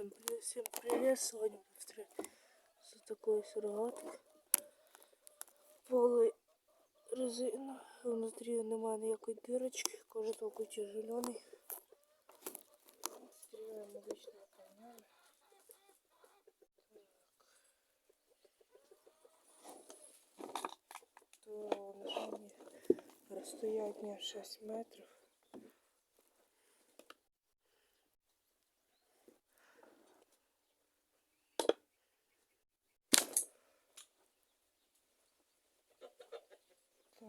Всем, всем привет! Сегодня мы встречаемся с такой сургаткой. Поле резина. Внутри немає ніякої дырочки. Кожа толку зелений. Стріляємо обичного коня. То 6 метрів.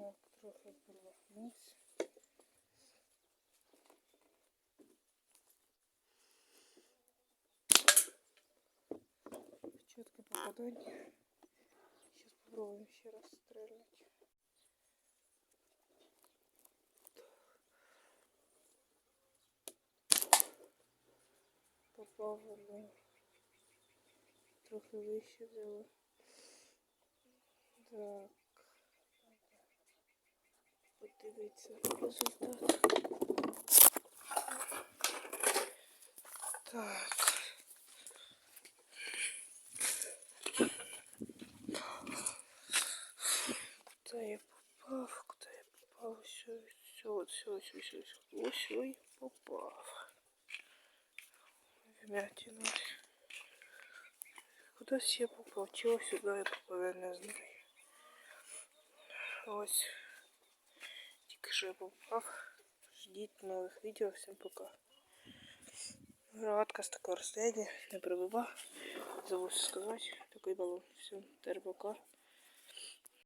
Так, трохи повернувся. Четкое попадание. Сейчас попробуем еще раз в один. Трохи вище взяла. Так. Подивіться результат. Так. Куда я попав? Куда я попав? Все, все, все, все, все, все. Все я попав. Вмятину. Кудись я попав. Чого сюди я попав, я не знаю. Ось. Що я попав. Ждіть нових відео. Пока. Градка з такого розстояння не пробива. Забув сказати. Такий балон. Всім, тепер пока.